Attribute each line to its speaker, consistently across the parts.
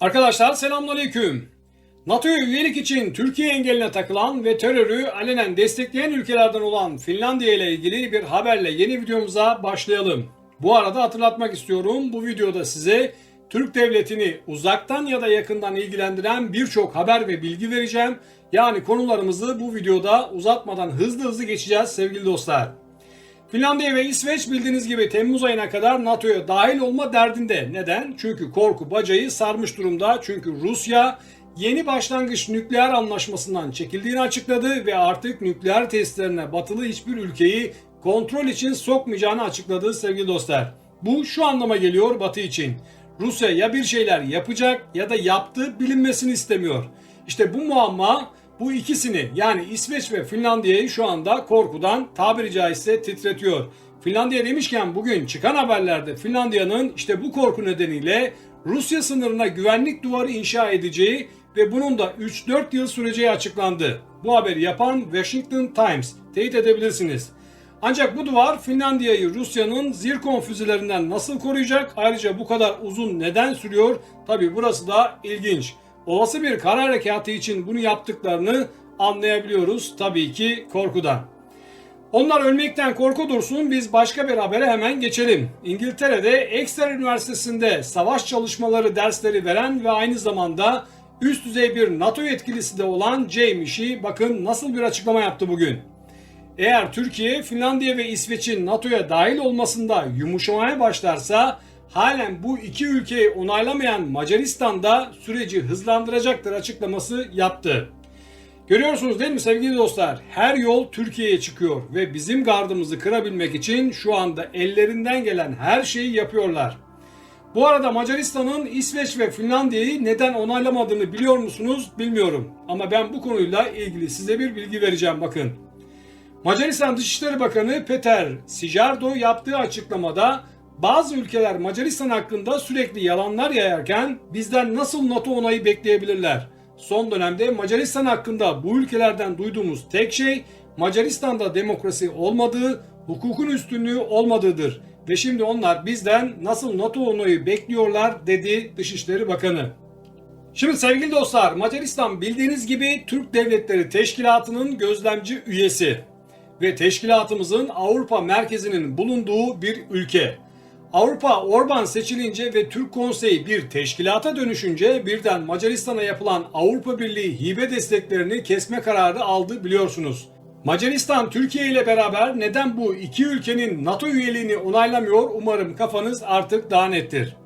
Speaker 1: Arkadaşlar selamünaleyküm. NATO'ya üyelik için Türkiye engeline takılan ve terörü alenen destekleyen ülkelerden olan Finlandiya ile ilgili bir haberle yeni videomuza başlayalım. Bu arada hatırlatmak istiyorum bu videoda size Türk devletini uzaktan ya da yakından ilgilendiren birçok haber ve bilgi vereceğim. Yani konularımızı bu videoda uzatmadan hızlı hızlı geçeceğiz sevgili dostlar. Finlandiya ve İsveç bildiğiniz gibi Temmuz ayına kadar NATO'ya dahil olma derdinde. Neden? Çünkü korku bacayı sarmış durumda. Çünkü Rusya yeni başlangıç nükleer anlaşmasından çekildiğini açıkladı ve artık nükleer testlerine batılı hiçbir ülkeyi kontrol için sokmayacağını açıkladı sevgili dostlar. Bu şu anlama geliyor Batı için. Rusya ya bir şeyler yapacak ya da yaptığı bilinmesini istemiyor. İşte bu muamma bu ikisini yani İsveç ve Finlandiya'yı şu anda korkudan tabiri caizse titretiyor. Finlandiya demişken bugün çıkan haberlerde Finlandiya'nın işte bu korku nedeniyle Rusya sınırına güvenlik duvarı inşa edeceği ve bunun da 3-4 yıl süreceği açıklandı. Bu haberi yapan Washington Times. Teyit edebilirsiniz. Ancak bu duvar Finlandiya'yı Rusya'nın Zirkon füzelerinden nasıl koruyacak? Ayrıca bu kadar uzun neden sürüyor? Tabi burası da ilginç. Olası bir kara harekatı için bunu yaptıklarını anlayabiliyoruz tabii ki korkudan. Onlar ölmekten korku dursun biz başka bir habere hemen geçelim. İngiltere'de Exeter Üniversitesi'nde savaş çalışmaları dersleri veren ve aynı zamanda üst düzey bir NATO yetkilisi de olan Jamie bakın nasıl bir açıklama yaptı bugün. Eğer Türkiye, Finlandiya ve İsveç'in NATO'ya dahil olmasında yumuşamaya başlarsa halen bu iki ülkeyi onaylamayan Macaristan da süreci hızlandıracaktır açıklaması yaptı. Görüyorsunuz değil mi sevgili dostlar? Her yol Türkiye'ye çıkıyor ve bizim gardımızı kırabilmek için şu anda ellerinden gelen her şeyi yapıyorlar. Bu arada Macaristan'ın İsveç ve Finlandiya'yı neden onaylamadığını biliyor musunuz bilmiyorum. Ama ben bu konuyla ilgili size bir bilgi vereceğim bakın. Macaristan Dışişleri Bakanı Peter Sijardo yaptığı açıklamada bazı ülkeler Macaristan hakkında sürekli yalanlar yayarken bizden nasıl NATO onayı bekleyebilirler? Son dönemde Macaristan hakkında bu ülkelerden duyduğumuz tek şey Macaristan'da demokrasi olmadığı, hukukun üstünlüğü olmadığıdır. Ve şimdi onlar bizden nasıl NATO onayı bekliyorlar dedi Dışişleri Bakanı. Şimdi sevgili dostlar Macaristan bildiğiniz gibi Türk Devletleri Teşkilatı'nın gözlemci üyesi ve teşkilatımızın Avrupa merkezinin bulunduğu bir ülke. Avrupa Orban seçilince ve Türk Konseyi bir teşkilata dönüşünce birden Macaristan'a yapılan Avrupa Birliği hibe desteklerini kesme kararı aldı biliyorsunuz. Macaristan Türkiye ile beraber neden bu iki ülkenin NATO üyeliğini onaylamıyor umarım kafanız artık daha nettir.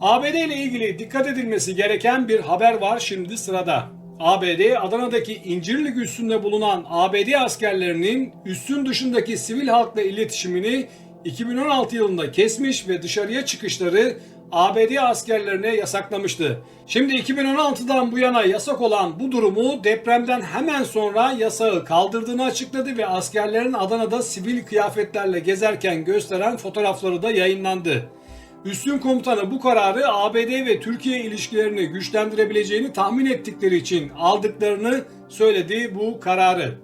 Speaker 1: ABD ile ilgili dikkat edilmesi gereken bir haber var şimdi sırada. ABD Adana'daki İncirlik üssünde bulunan ABD askerlerinin üssün dışındaki sivil halkla iletişimini 2016 yılında kesmiş ve dışarıya çıkışları ABD askerlerine yasaklamıştı. Şimdi 2016'dan bu yana yasak olan bu durumu depremden hemen sonra yasağı kaldırdığını açıkladı ve askerlerin Adana'da sivil kıyafetlerle gezerken gösteren fotoğrafları da yayınlandı. Üstün komutanı bu kararı ABD ve Türkiye ilişkilerini güçlendirebileceğini tahmin ettikleri için aldıklarını söyledi bu kararı.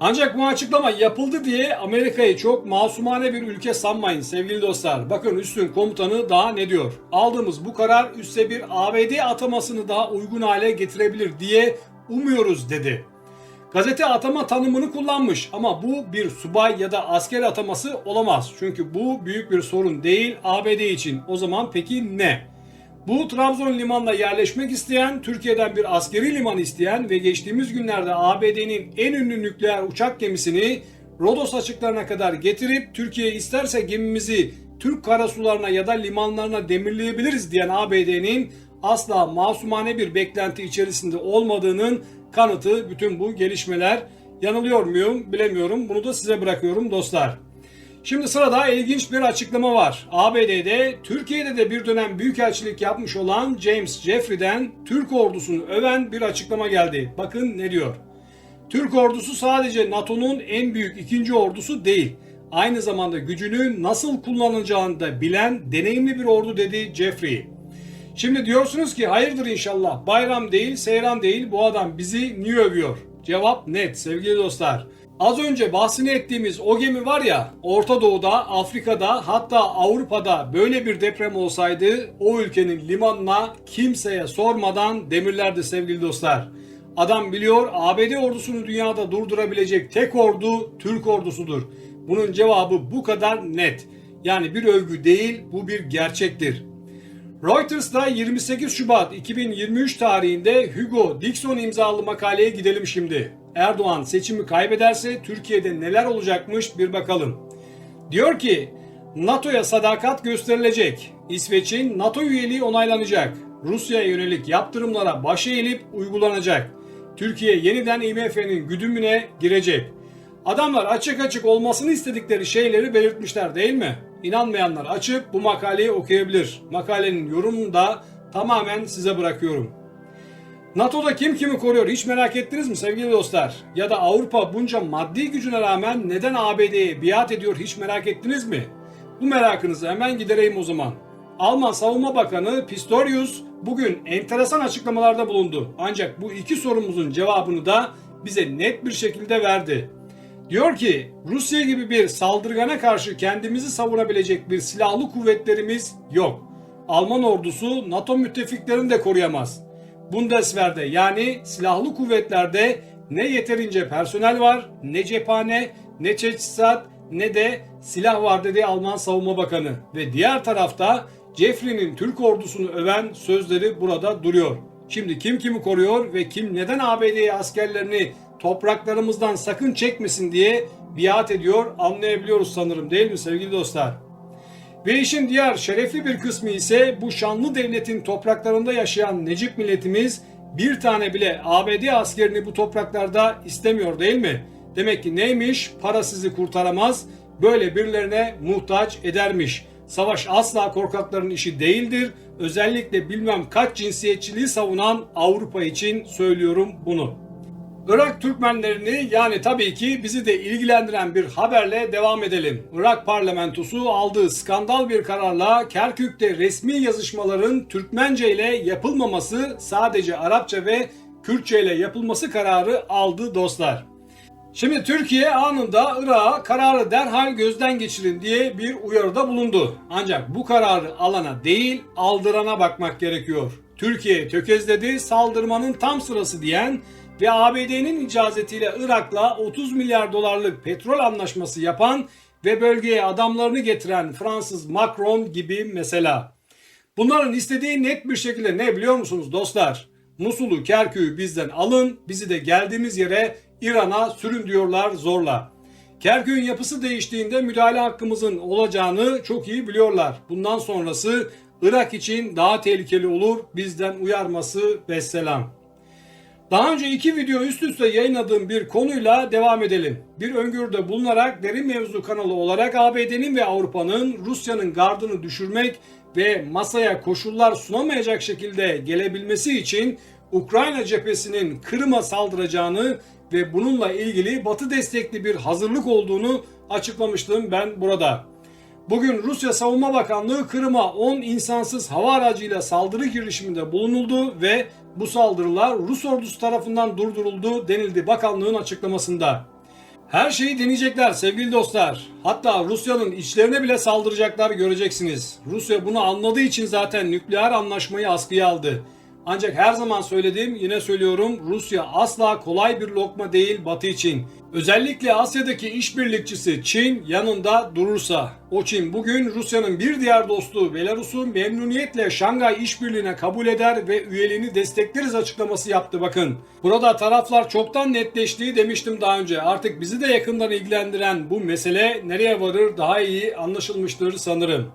Speaker 1: Ancak bu açıklama yapıldı diye Amerika'yı çok masumane bir ülke sanmayın sevgili dostlar. Bakın üstün komutanı daha ne diyor? Aldığımız bu karar üste bir ABD atamasını daha uygun hale getirebilir diye umuyoruz dedi. Gazete atama tanımını kullanmış ama bu bir subay ya da asker ataması olamaz. Çünkü bu büyük bir sorun değil ABD için. O zaman peki ne? Bu Trabzon limanına yerleşmek isteyen, Türkiye'den bir askeri liman isteyen ve geçtiğimiz günlerde ABD'nin en ünlü nükleer uçak gemisini Rodos açıklarına kadar getirip Türkiye isterse gemimizi Türk karasularına ya da limanlarına demirleyebiliriz diyen ABD'nin asla masumane bir beklenti içerisinde olmadığının kanıtı bütün bu gelişmeler. Yanılıyor muyum bilemiyorum. Bunu da size bırakıyorum dostlar. Şimdi sırada ilginç bir açıklama var. ABD'de, Türkiye'de de bir dönem büyükelçilik yapmış olan James Jeffrey'den Türk ordusunu öven bir açıklama geldi. Bakın ne diyor. Türk ordusu sadece NATO'nun en büyük ikinci ordusu değil. Aynı zamanda gücünü nasıl kullanacağını da bilen deneyimli bir ordu dedi Jeffrey. Şimdi diyorsunuz ki hayırdır inşallah bayram değil seyran değil bu adam bizi niye övüyor? Cevap net sevgili dostlar. Az önce bahsini ettiğimiz o gemi var ya Orta Doğu'da, Afrika'da hatta Avrupa'da böyle bir deprem olsaydı o ülkenin limanına kimseye sormadan demirlerdi sevgili dostlar. Adam biliyor ABD ordusunu dünyada durdurabilecek tek ordu Türk ordusudur. Bunun cevabı bu kadar net. Yani bir övgü değil bu bir gerçektir. Reuters'ta 28 Şubat 2023 tarihinde Hugo Dixon imzalı makaleye gidelim şimdi. Erdoğan seçimi kaybederse Türkiye'de neler olacakmış bir bakalım. Diyor ki NATO'ya sadakat gösterilecek. İsveç'in NATO üyeliği onaylanacak. Rusya'ya yönelik yaptırımlara baş eğilip uygulanacak. Türkiye yeniden IMF'nin güdümüne girecek. Adamlar açık açık olmasını istedikleri şeyleri belirtmişler değil mi? İnanmayanlar açıp bu makaleyi okuyabilir. Makalenin yorumunu da tamamen size bırakıyorum. NATO'da kim kimi koruyor hiç merak ettiniz mi sevgili dostlar? Ya da Avrupa bunca maddi gücüne rağmen neden ABD'ye biat ediyor hiç merak ettiniz mi? Bu merakınızı hemen gidereyim o zaman. Alman Savunma Bakanı Pistorius bugün enteresan açıklamalarda bulundu. Ancak bu iki sorumuzun cevabını da bize net bir şekilde verdi. Diyor ki Rusya gibi bir saldırgana karşı kendimizi savunabilecek bir silahlı kuvvetlerimiz yok. Alman ordusu NATO müttefiklerini de koruyamaz. Bundeswehr'de yani silahlı kuvvetlerde ne yeterince personel var, ne cephane, ne teçhizat, ne de silah var dedi Alman Savunma Bakanı. Ve diğer tarafta Jeffrey'nin Türk ordusunu öven sözleri burada duruyor. Şimdi kim kimi koruyor ve kim neden ABD'ye askerlerini topraklarımızdan sakın çekmesin diye biat ediyor anlayabiliyoruz sanırım değil mi sevgili dostlar? Ve işin diğer şerefli bir kısmı ise bu şanlı devletin topraklarında yaşayan Necip milletimiz bir tane bile ABD askerini bu topraklarda istemiyor değil mi? Demek ki neymiş? Para sizi kurtaramaz, böyle birilerine muhtaç edermiş. Savaş asla korkakların işi değildir. Özellikle bilmem kaç cinsiyetçiliği savunan Avrupa için söylüyorum bunu. Irak Türkmenlerini yani tabii ki bizi de ilgilendiren bir haberle devam edelim. Irak parlamentosu aldığı skandal bir kararla Kerkük'te resmi yazışmaların Türkmence ile yapılmaması sadece Arapça ve Kürtçe ile yapılması kararı aldı dostlar. Şimdi Türkiye anında Irak'a kararı derhal gözden geçirin diye bir uyarıda bulundu. Ancak bu kararı alana değil aldırana bakmak gerekiyor. Türkiye tökezledi saldırmanın tam sırası diyen ve ABD'nin icazetiyle Irak'la 30 milyar dolarlık petrol anlaşması yapan ve bölgeye adamlarını getiren Fransız Macron gibi mesela. Bunların istediği net bir şekilde ne biliyor musunuz dostlar? Musul'u, Kerkük'ü bizden alın, bizi de geldiğimiz yere İran'a sürün diyorlar zorla. Kerkük'ün yapısı değiştiğinde müdahale hakkımızın olacağını çok iyi biliyorlar. Bundan sonrası Irak için daha tehlikeli olur. Bizden uyarması vesselam. Daha önce iki video üst üste yayınladığım bir konuyla devam edelim. Bir öngörüde bulunarak derin mevzu kanalı olarak ABD'nin ve Avrupa'nın Rusya'nın gardını düşürmek ve masaya koşullar sunamayacak şekilde gelebilmesi için Ukrayna cephesinin Kırım'a saldıracağını ve bununla ilgili Batı destekli bir hazırlık olduğunu açıklamıştım ben burada. Bugün Rusya Savunma Bakanlığı Kırım'a 10 insansız hava aracıyla saldırı girişiminde bulunuldu ve bu saldırılar Rus ordusu tarafından durduruldu denildi bakanlığın açıklamasında. Her şeyi deneyecekler sevgili dostlar. Hatta Rusya'nın içlerine bile saldıracaklar göreceksiniz. Rusya bunu anladığı için zaten nükleer anlaşmayı askıya aldı. Ancak her zaman söylediğim yine söylüyorum Rusya asla kolay bir lokma değil Batı için. Özellikle Asya'daki işbirlikçisi Çin yanında durursa. O Çin bugün Rusya'nın bir diğer dostu Belarus'u memnuniyetle Şangay işbirliğine kabul eder ve üyeliğini destekleriz açıklaması yaptı bakın. Burada taraflar çoktan netleştiği demiştim daha önce. Artık bizi de yakından ilgilendiren bu mesele nereye varır daha iyi anlaşılmıştır sanırım.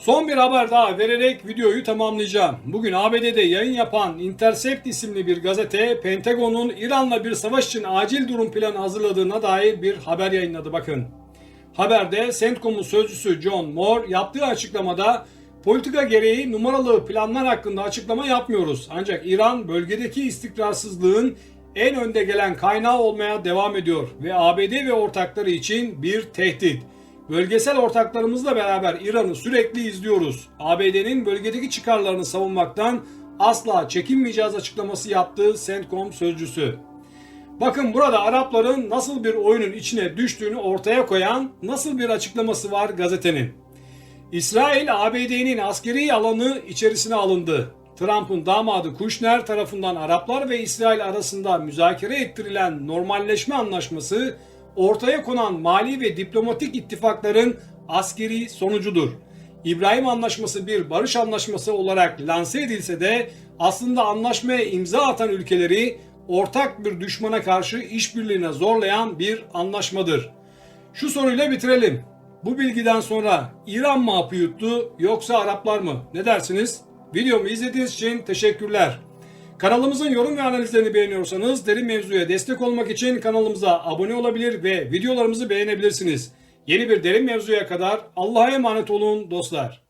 Speaker 1: Son bir haber daha vererek videoyu tamamlayacağım. Bugün ABD'de yayın yapan Intercept isimli bir gazete Pentagon'un İran'la bir savaş için acil durum planı hazırladığına dair bir haber yayınladı bakın. Haberde CENTCOM'un sözcüsü John Moore yaptığı açıklamada politika gereği numaralı planlar hakkında açıklama yapmıyoruz. Ancak İran bölgedeki istikrarsızlığın en önde gelen kaynağı olmaya devam ediyor ve ABD ve ortakları için bir tehdit. Bölgesel ortaklarımızla beraber İran'ı sürekli izliyoruz. ABD'nin bölgedeki çıkarlarını savunmaktan asla çekinmeyeceğiz açıklaması yaptı CENTCOM sözcüsü. Bakın burada Arapların nasıl bir oyunun içine düştüğünü ortaya koyan nasıl bir açıklaması var gazetenin. İsrail ABD'nin askeri alanı içerisine alındı. Trump'ın damadı Kushner tarafından Araplar ve İsrail arasında müzakere ettirilen normalleşme anlaşması ortaya konan mali ve diplomatik ittifakların askeri sonucudur. İbrahim Anlaşması bir barış anlaşması olarak lanse edilse de aslında anlaşmaya imza atan ülkeleri ortak bir düşmana karşı işbirliğine zorlayan bir anlaşmadır. Şu soruyla bitirelim. Bu bilgiden sonra İran mı hapı yuttu yoksa Araplar mı? Ne dersiniz? Videomu izlediğiniz için teşekkürler. Kanalımızın yorum ve analizlerini beğeniyorsanız derin mevzuya destek olmak için kanalımıza abone olabilir ve videolarımızı beğenebilirsiniz. Yeni bir derin mevzuya kadar Allah'a emanet olun dostlar.